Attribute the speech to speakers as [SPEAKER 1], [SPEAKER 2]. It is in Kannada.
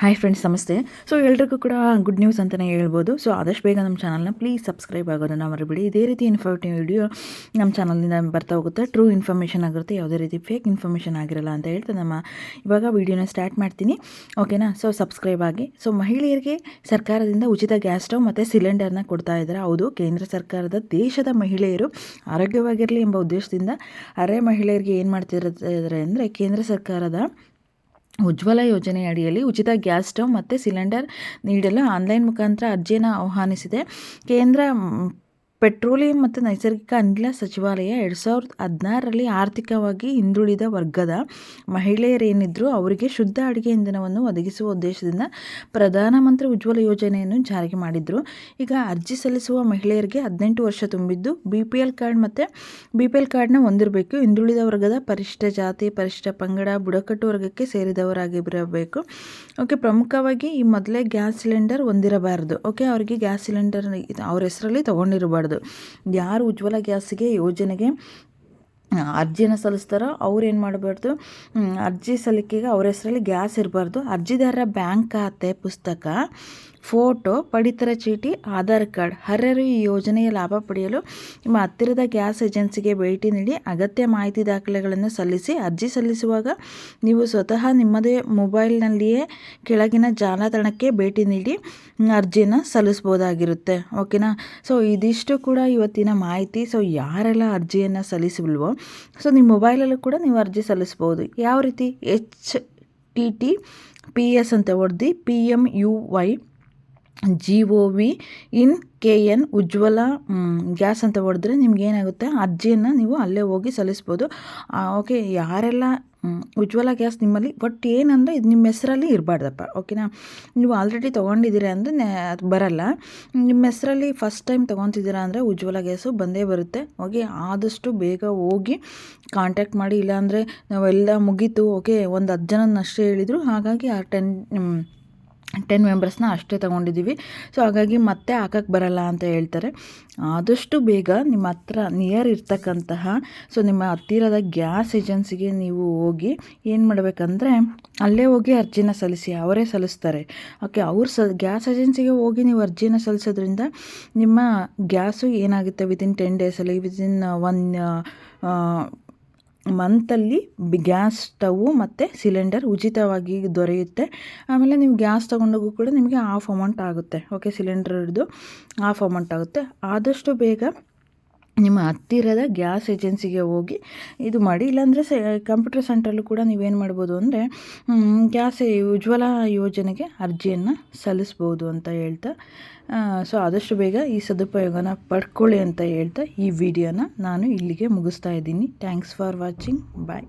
[SPEAKER 1] ಹಾಯ್ ಫ್ರೆಂಡ್ಸ್ ನಮಸ್ತೆ. ಸೊ ಎಲ್ರಿಗೂ ಕೂಡ ಗುಡ್ ನ್ಯೂಸ್ ಅಂತಲೇ ಹೇಳ್ಬೋದು. ಸೊ ಆದಷ್ಟು ಬೇಗ ನಮ್ಮ ಚಾನಲ್ನ ಪ್ಲೀಸ್ ಸಬ್ಸ್ಕ್ರೈಬ್ ಆಗೋದನ್ನು ಮರಿಬಿಡಿ. ಇದೇ ರೀತಿ ಇನ್ಫಾರ್ಮೇಟಿವ್ ವಿಡಿಯೋ ನಮ್ಮ ಚಾನಲ್ನಿಂದ ಬರ್ತಾ ಹೋಗುತ್ತೆ. ಟ್ರೂ ಇನ್ಫಾರ್ಮೇಷನ್ ಆಗಿರುತ್ತೆ, ಯಾವುದೇ ರೀತಿ ಫೇಕ್ ಇನ್ಫಾರ್ಮೇಷನ್ ಆಗಿರಲ್ಲ ಅಂತ ಹೇಳ್ತಾ ನಮ್ಮ ಇವಾಗ ವೀಡಿಯೋನ ಸ್ಟಾರ್ಟ್ ಮಾಡ್ತೀನಿ. ಓಕೆನಾ ಸೊ ಸಬ್ಸ್ಕ್ರೈಬ್ ಆಗಿ. ಸೊ ಮಹಿಳೆಯರಿಗೆ ಸರ್ಕಾರದಿಂದ ಉಚಿತ ಗ್ಯಾಸ್ ಸ್ಟವ್ ಮತ್ತು ಸಿಲಿಂಡರ್ನ ಕೊಡ್ತಾ ಇದ್ದಾರೆ. ಹೌದು, ಕೇಂದ್ರ ಸರ್ಕಾರದ ದೇಶದ ಮಹಿಳೆಯರು ಆರೋಗ್ಯವಾಗಿರಲಿ ಎಂಬ ಉದ್ದೇಶದಿಂದ ಅರೆ ಮಹಿಳೆಯರಿಗೆ ಏನು ಮಾಡ್ತಿರ್ತಾರೆ ಅಂದರೆ ಕೇಂದ್ರ ಸರ್ಕಾರದ ಉಜ್ವಲ ಯೋಜನೆ ಅಡಿಯಲ್ಲಿ ಉಚಿತ ಗ್ಯಾಸ್ ಸ್ಟವ್ ಮತ್ತು ಸಿಲಿಂಡರ್ ನೀಡಲು ಆನ್ಲೈನ್ ಮುಖಾಂತರ ಅರ್ಜಿಯನ್ನು ಆಹ್ವಾನಿಸಿದೆ. ಕೇಂದ್ರ ಪೆಟ್ರೋಲಿಯಂ ಮತ್ತು ನೈಸರ್ಗಿಕ ಅನಿಲ ಸಚಿವಾಲಯ ಎರಡು ಸಾವಿರದ ಹದಿನಾರರಲ್ಲಿ ಆರ್ಥಿಕವಾಗಿ ಹಿಂದುಳಿದ ವರ್ಗದ ಮಹಿಳೆಯರೇನಿದ್ದರೂ ಅವರಿಗೆ ಶುದ್ಧ ಅಡುಗೆ ಇಂಧನವನ್ನು ಒದಗಿಸುವ ಉದ್ದೇಶದಿಂದ ಪ್ರಧಾನಮಂತ್ರಿ ಉಜ್ವಲ ಯೋಜನೆಯನ್ನು ಜಾರಿಗೆ ಮಾಡಿದ್ರು. ಈಗ ಅರ್ಜಿ ಸಲ್ಲಿಸುವ ಮಹಿಳೆಯರಿಗೆ ಹದಿನೆಂಟು ವರ್ಷ ತುಂಬಿದ್ದು ಬಿ ಪಿ ಎಲ್ ಕಾರ್ಡ್ ಮತ್ತು ಬಿ ಪಿ ಎಲ್ ಕಾರ್ಡ್ನ ಹೊಂದಿರಬೇಕು. ಹಿಂದುಳಿದ ವರ್ಗದ ಪರಿಷ್ಠ ಜಾತಿ, ಪರಿಷ್ಠ ಪಂಗಡ, ಬುಡಕಟ್ಟು ವರ್ಗಕ್ಕೆ ಸೇರಿದವರಾಗಿರಬೇಕು. ಓಕೆ, ಪ್ರಮುಖವಾಗಿ ಈ ಮೊದಲೇ ಗ್ಯಾಸ್ ಸಿಲಿಂಡರ್ ಹೊಂದಿರಬಾರದು. ಓಕೆ, ಅವರಿಗೆ ಗ್ಯಾಸ್ ಸಿಲಿಂಡರ್ ಅವ್ರ ಹೆಸರಲ್ಲಿ ತೊಗೊಂಡಿರಬಾರ್ದು. ಯಾರು ಉಜ್ವಲ ಗ್ಯಾಸ್ಗೆ ಯೋಜನೆಗೆ ಅರ್ಜಿಯನ್ನು ಸಲ್ಲಿಸ್ತಾರೋ ಅವ್ರು ಏನು ಮಾಡಬಾರ್ದು? ಅರ್ಜಿ ಸಲ್ಲಿಕೆಗೆ ಅವ್ರ ಹೆಸರಲ್ಲಿ ಗ್ಯಾಸ್ ಇರಬಾರ್ದು. ಅರ್ಜಿದಾರರ ಬ್ಯಾಂಕ್ ಖಾತೆ ಪುಸ್ತಕ ಫೋಟೋ, ಪಡಿತರ ಚೀಟಿ, ಆಧಾರ್ ಕಾರ್ಡ್. ಅರ್ಹರು ಈ ಯೋಜನೆಯ ಲಾಭ ಪಡೆಯಲು ನಿಮ್ಮ ಹತ್ತಿರದ ಗ್ಯಾಸ್ ಏಜೆನ್ಸಿಗೆ ಭೇಟಿ ನೀಡಿ ಅಗತ್ಯ ಮಾಹಿತಿ ದಾಖಲೆಗಳನ್ನು ಸಲ್ಲಿಸಿ ಅರ್ಜಿ ಸಲ್ಲಿಸುವಾಗ ನೀವು ಸ್ವತಃ ನಿಮ್ಮದೇ ಮೊಬೈಲ್ನಲ್ಲಿಯೇ ಕೆಳಗಿನ ಜಾಲತಾಣಕ್ಕೆ ಭೇಟಿ ನೀಡಿ ಅರ್ಜಿಯನ್ನು ಸಲ್ಲಿಸ್ಬೋದಾಗಿರುತ್ತೆ ಓಕೆನಾ? ಸೊ, ಇದಿಷ್ಟು ಕೂಡ ಇವತ್ತಿನ ಮಾಹಿತಿ. ಸೊ, ಯಾರೆಲ್ಲ ಅರ್ಜಿಯನ್ನು ಸಲ್ಲಿಸಲ್ವೋ, ಸೊ, ನಿಮ್ಮ ಮೊಬೈಲಲ್ಲೂ ಕೂಡ ನೀವು ಅರ್ಜಿ ಸಲ್ಲಿಸ್ಬೋದು ಯಾವ ರೀತಿ? H T T P S ಅಂತ ಹೊಡೆದು P M U Y G O V in K N Ujjwala gas ಅಂತ ಹೊಡೆದ್ರೆ ನಿಮ್ಗೆ ಏನಾಗುತ್ತೆ? ಅರ್ಜಿಯನ್ನು ನೀವು ಅಲ್ಲೇ ಹೋಗಿ ಸಲ್ಲಿಸ್ಬೋದು. ಓಕೆ ಯಾರೆಲ್ಲ ಉಜ್ವಲ ಗ್ಯಾಸ್ ನಿಮ್ಮಲ್ಲಿ ಬಟ್ ಏನಂದರೆ ಇದು ನಿಮ್ಮ ಹೆಸರಲ್ಲಿ ಇರಬಾರ್ದಪ್ಪ ಓಕೆನಾ ನೀವು ಆಲ್ರೆಡಿ ತೊಗೊಂಡಿದ್ದೀರಾ ಅಂದರೆ ಅದು ಬರಲ್ಲ. ನಿಮ್ಮ ಹೆಸರಲ್ಲಿ ಫಸ್ಟ್ ಟೈಮ್ ತೊಗೊತಿದ್ದೀರಾ ಅಂದರೆ ಉಜ್ವಲ ಗ್ಯಾಸು ಬಂದೇ ಬರುತ್ತೆ ಓಕೆ ಆದಷ್ಟು ಬೇಗ ಹೋಗಿ ಕಾಂಟ್ಯಾಕ್ಟ್ ಮಾಡಿ, ಇಲ್ಲಾಂದರೆ ನಾವೆಲ್ಲ ಮುಗೀತು ಓಕೆ ಒಂದು ಹತ್ತು ಜನನಷ್ಟೇ ಹೇಳಿದರು, ಹಾಗಾಗಿ ಆ ಟೆನ್ ಟೆನ್ ಮೆಂಬರ್ಸ್ನ ಅಷ್ಟೇ ತೊಗೊಂಡಿದ್ದೀವಿ. ಸೊ ಹಾಗಾಗಿ ಮತ್ತೆ ಹಾಕಕ್ಕೆ ಬರಲ್ಲ ಅಂತ ಹೇಳ್ತಾರೆ. ಆದಷ್ಟು ಬೇಗ ನಿಮ್ಮ ಹತ್ರ ನಿಯರ್ ಇರ್ತಕ್ಕಂತಹ ಸೊ ನಿಮ್ಮ ಹತ್ತಿರದ ಗ್ಯಾಸ್ ಏಜೆನ್ಸಿಗೆ ನೀವು ಹೋಗಿ ಏನು ಮಾಡಬೇಕಂದ್ರೆ, ಅಲ್ಲೇ ಹೋಗಿ ಅರ್ಜಿನ ಸಲ್ಲಿಸಿ, ಅವರೇ ಸಲ್ಲಿಸ್ತಾರೆ. ಓಕೆ ಅವ್ರು ಸ ಗ್ಯಾಸ್ ಏಜೆನ್ಸಿಗೆ ಹೋಗಿ ನೀವು ಅರ್ಜಿನ ಸಲ್ಲಿಸೋದ್ರಿಂದ ನಿಮ್ಮ ಗ್ಯಾಸು ಏನಾಗುತ್ತೆ ವಿತಿನ್ ಟೆನ್ ಡೇಸಲ್ಲಿ ವಿತಿನ್ ಒನ್ ಮಂತಲ್ಲಿ ಗ್ಯಾಸ್ ಸ್ಟವ್ ಮತ್ತು ಸಿಲಿಂಡರ್ ಉಚಿತವಾಗಿ ದೊರೆಯುತ್ತೆ. ಆಮೇಲೆ ನೀವು ಗ್ಯಾಸ್ ತೊಗೊಂಡೋಗೂ ಕೂಡ ನಿಮಗೆ ಆಫ್ ಅಮೌಂಟ್ ಆಗುತ್ತೆ. ಓಕೆ ಸಿಲಿಂಡರ್ದು ಆಫ್ ಅಮೌಂಟ್ ಆಗುತ್ತೆ. ಆದಷ್ಟು ಬೇಗ ನಿಮ್ಮ ಹತ್ತಿರದ ಗ್ಯಾಸ್ ಏಜೆನ್ಸಿಗೆ ಹೋಗಿ ಇದು ಮಾಡಿ, ಇಲ್ಲಾಂದರೆ ಸೆ, ಕಂಪ್ಯೂಟರ್ ಸೆಂಟ್ರಲ್ಲೂ ಕೂಡ ನೀವೇನು ಮಾಡ್ಬೋದು ಅಂದರೆ ಗ್ಯಾಸ್ ಉಜ್ವಲ ಯೋಜನೆಗೆ ಅರ್ಜಿಯನ್ನು ಸಲ್ಲಿಸ್ಬೋದು ಅಂತ ಹೇಳ್ತಾ ಸೊ ಆದಷ್ಟು ಬೇಗ ಈ ಸದುಪಯೋಗನ ಪಡ್ಕೊಳ್ಳಿ ಅಂತ ಹೇಳ್ತಾ ಈ ವಿಡಿಯೋನ ನಾನು ಇಲ್ಲಿಗೆ ಮುಗಿಸ್ತಾ ಇದ್ದೀನಿ. Thanks for watching. ಬಾಯ್.